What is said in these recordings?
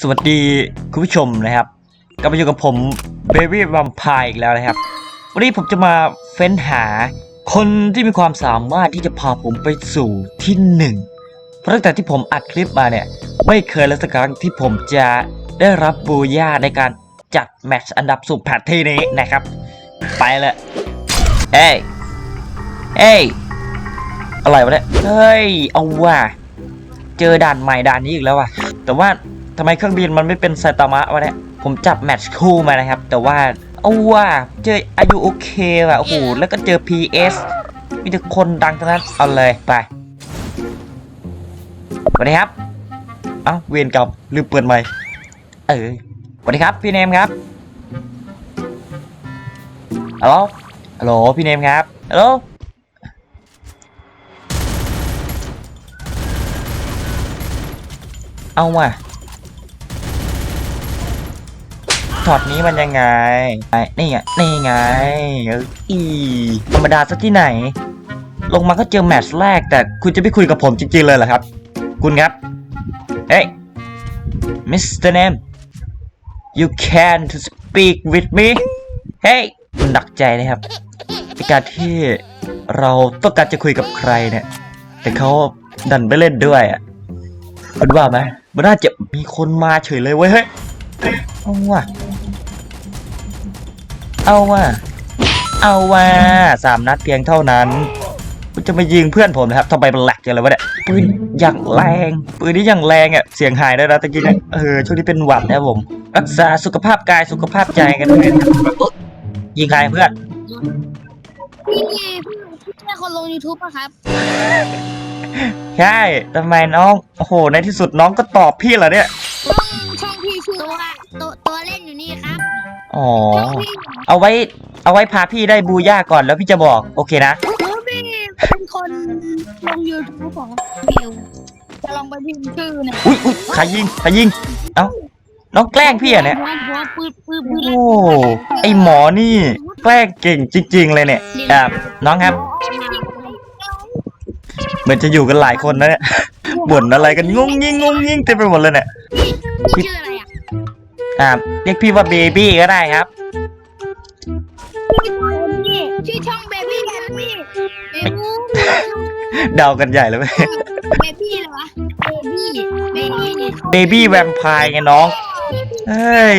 สวัสดีคุณผู้ชมนะครับกลับมาอยู่กับผมเบบี้วัมพายอีกแล้วนะครับ วันนี้ผมจะมาเฟ้นหาคนที่มีความสามารถที่จะพาผมไปสู่ที่หนึ่งเพราะตั้งแต่ที่ผมอัดคลิปมาเนี่ย ไม่เคยเลยสักครั้งที่ผมจะได้รับบูย่าในการจัดแมตช์อันดับสูงแพทที่นี้นะครับ ไปเลยเอ้ยเอ้ยอะไรวะเนี่ยเฮ้ยเอาว่ะเจอด่านใหม่ด่านนี้อีกแล้วว่ะแต่ว่า ทำไมเครื่องบินมันไม่เป็นไซตามะวะเนี่ย ผมจับแมตช์คู่มานะครับ แต่ว่าเอาว่าเจออายุโอเคว่ะโอ้โหแล้วก็เจอ PS มีแต่คนดังทั้งนั้น เอาเลยไปสวัสดีครับ เอ้า เวียนกลับลืมเปิดไมค์เออสวัสดีครับ พี่เนมครับฮัลโหลฮัลโหลพี่เนมครับฮัลโหลเอาว่ะ ช็อตนี้มันยังไงไนี่ไงนี่ไงเอออีธรรมดาซะที่ไหน ลงมาก็เจอแมตช์แรก แต่คุณจะไม่คุยกับผมจริงๆเลยเหรอครับ คุณครับ เฮ้ย Mr. Name you can to speak with me เฮ้ยมันหนักใจนะครับในการที่เราต้องการจะคุยกับใครเนี่ย แต่เขาดันไปเล่นด้วยอะคุณว่าไหมมันน่าจะมีคนมาเฉยเลยเว้ยเฮ้ยเอาว่ะ เอาว่ะ เอาว่ะสามนัดเพียงเท่านั้นคุณจะมายิงเพื่อนผมนะครับทำไมมันแหลกจังเลยวะเนี่ยปืนอย่างแรงปืนนี้อย่างแรงอะเสียงหายได้แล้วตะกี้เนี่ยเออช่วงนี้เป็นหวัดนะครับผมรักษาสุขภาพกายสุขภาพใจกันด้วยนะครับอุ๊ยยิงใครเพื่อนพี่พี่พี่ใช่คนลง YouTube ป่ะครับ ใช่ทำไมน้องโอ้โหในที่สุดน้องก็ตอบพี่เหรอเนี่ยช่องช่องพี่ชื่อตัวตัวตัวเล่นอยู่นี่ครับอ๋อช่องพี่ เอาไว้ เอาไว้พาพี่ได้บูย่าก่อนแล้วพี่จะบอก โอเคนะตัวพี่เป็นคนลง YouTube ของบิวจะลองไปพิมพ์ชื่อเนี่ยอุ้ยอุ้ยใครยิงใครยิง เอ้า น้องแกล้งพี่เหรอะเนี่ยเพราะว่าปืนปืนปืนโอ้ ไอหมอนี่ แกล้งเก่งจริง ๆ เลยเนี่ยอ่าน้องครับ เหมือนจะอยู่กันหลายคนนะเนี่ย บ่นอะไรกันงงงิงงงงิงเต็มไปหมดเลยเนี่ยพี่ชื่ออะไรอะอ่าเรียกพี่ว่าเบบี้ก็ได้ครับพี่ ชื่อช่องเบบี้เบบี้เบบี้เดากันใหญ่เลยเว้ยเบบี้เหรอวะเบบี้เบบี้เนี่ยเบบี้แวมไพร์ไงน้อง เฮ้ย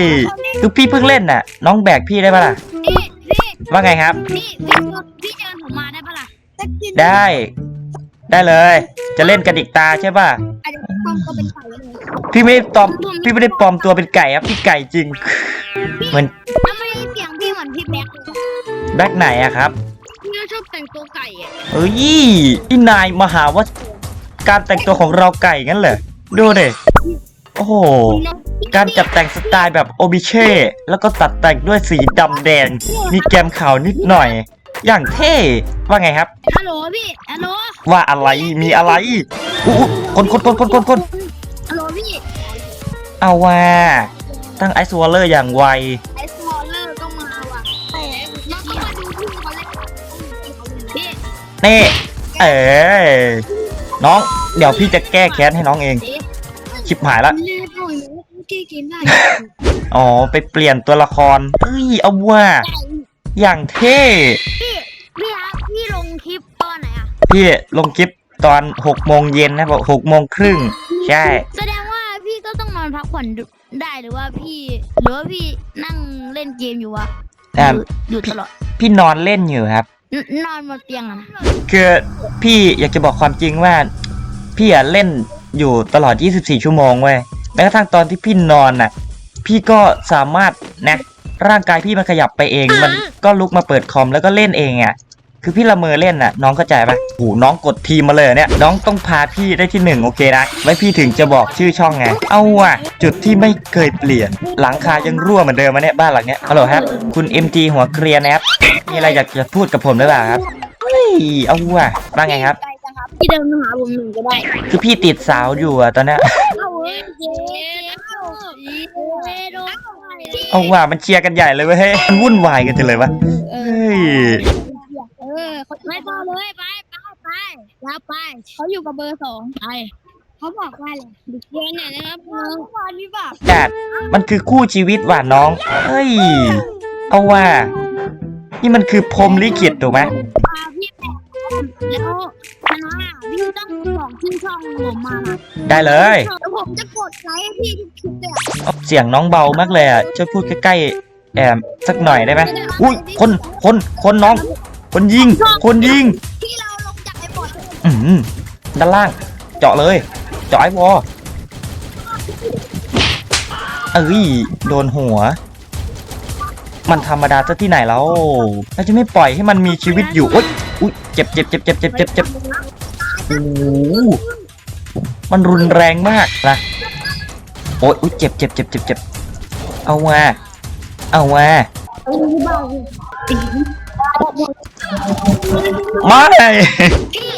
คือพี่เพิ่งเล่นน่ะ น้องแบกพี่ได้ปะล่ะ นี่นี่ว่าไงครับพี่พี่พี่เชิญผมมาได้ปะล่ะได้ ได้เลย จะเล่นกันอีกตาใช่ป่ะอาจจะต้องก็เป็นไก่เลยพี่ไม่ได้ปลอมพี่ไม่ได้ปลอมตัวเป็นไก่ครับพี่ไก่จริง เหมือนทำไมเสียงพี่เหมือนพี่แบ็คเลย แบ็คไหนอะครับพี่ก็ชอบแต่งตัวไก่อะเอ้ยนี่นายมาหาว่าการแต่งตัวของเราไก่งั้นเหรอดูดิโอ้โห การจัดแต่งสไตล์แบบโอบิเช่ แล้วก็ตัดแต่งด้วยสีดำแดง มีแกมขาวนิดหน่อย อย่างเท่ ว่าไงครับ ฮัลโหลพี่ ฮัลโหล ว่าอะไร มีอะไรอู้คนคนคนคนคนคนฮัลโหลพี่ เอาว่า ตั้งไอซ์วอลเลอร์อย่างไว นี่เออน้อง เดี๋ยวพี่จะแก้แค้นให้น้องเองเอ๊ะชิบหายละเล่นหน่อยพี่เกมได้อ๋อ ไปเปลี่ยนตัวละครเอ้ยเอาว่า อย่างเท่พี่พี่ครับพี่ลงคลิปตอนไหนอะพี่ลงคลิปตอนหกโมงเย็นนะบอกหกโมงครึ่งใช่แสดงว่าพี่ก็ต้องนอนพักผ่อนได้หรือว่าพี่หรือว่าพี่นั่งเล่นเกมอยู่วะอ่าอยู่ตลอด พี่นอนเล่นอยู่ครับ นอนบนเตียงอะนะคือพี่อยากจะบอกความจริงว่า พี่อะเล่นอยู่ตลอด 24 ชั่วโมงเว้ยแม้กระทั่งตอนที่พี่นอนน่ะ พี่ก็สามารถนะร่างกายพี่มันขยับไปเอง มันก็ลุกมาเปิดคอมแล้วก็เล่นเองอะ คือพี่ละเมอเล่นน่ะน้องเข้าใจปะโหน้องกดทีมมาเลยเนี่ย น้องต้องพาพี่ได้ที่หนึ่งโอเคนะไว้พี่ถึงจะบอกชื่อช่องไง เอาว่ะจุดที่ไม่เคยเปลี่ยน หลังคายังรั่วเหมือนเดิมมาเนี่ยบ้านหลังเนี้ยฮัลโหลครับ คุณ MG หัวเกรียนนะครับมีอะไรอยากจะพูดกับผมหรือเปล่าครับเฮ้ยเอาว่ะว่าไงครับไกลจังครับพี่เดินมาหาผมหนึ่งก็ได้คือพี่ติดสาวอยู่อะตอนเนี้ยเอาเว้ยเย้เย้โดนเอาว่ะมันเชียร์กันใหญ่เลยเว้ยเฮ้ยมันวุ่นวายกันจังเลยวะเฮ้ย เออไม่พอเลยไปไปไปแล้วไปเขาอยู่กับเบอร์สองไปไปเขาบอกว่าอะไรดิเยนไหนนะครับน้องบอลพี่บอกจัดมันคือคู่ชีวิตว่ะน้องเฮ้ยเอาว่า นี่มันคือพรหมลิขิตถูกไหมพาพี่แปะแล้วชนะพี่ต้องบอกขึ้นช่องผมมาได้เลย แล้วผมจะกดไลค์ให้พี่ทุกคลิปเลยอะเสียงน้องเบามากเลยอะช่วยพูดใกล้ๆแอมสักหน่อยได้ไหมอุ้ยคนคนคนน้อง คนยิง คนยิง ที่เราลงจากไอ้บอดอืมด้านล่าง เจาะเลย เจาะไอ้วอเอ้ย โดนหัว มันธรรมดาซะที่ไหนแล้วเราจะไม่ปล่อยให้มันมีชีวิตอยู่อุ๊ยอุ๊ยเจ็บเจ็บเจ็บเจ็บเจ็บเจ็บเจ็บโอ้โหมันรุนแรงมากนะโอ๊ยอุ๊ยเจ็บเจ็บเจ็บเจ็บเจ็บเอามาเอามา ไม่ พี่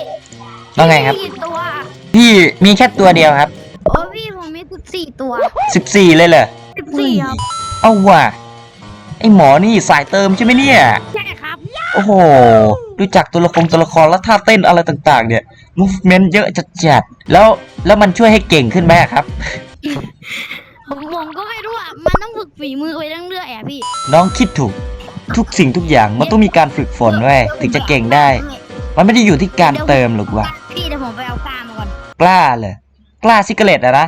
ว่าไงครับสี่ตัวพี่มีแค่ตัวเดียวครับ โอ้พี่ผมมีสิบสี่ตัวสิบสี่เลยเหรอ สิบสี่ครับเอาว่ะ ไอหมอนี่สายเติมใช่ไหมเนี่ย ใช่ครับ โอ้โห ดูจากตัวละครตัวละครแล้วท่าเต้นอะไรต่างๆ เนี่ย movement เยอะจัดๆ แล้วแล้วมันช่วยให้เก่งขึ้นไหมครับ ผมผมก็ไม่รู้อะ มันต้องฝึกฝีมือไว้เรื่อยๆอะพี่ น้องคิดถูก ทุกสิ่งทุกอย่างมันต้องมีการฝึกฝนไว้ยถึงจะเก่งได้ มันไม่ได้อยู่ที่การเติมหรอกว่ะพี่เดี๋ยวผมไปเอากล้ามาก่อน กล้าเลยกล้าซิกเกเลตอะนะ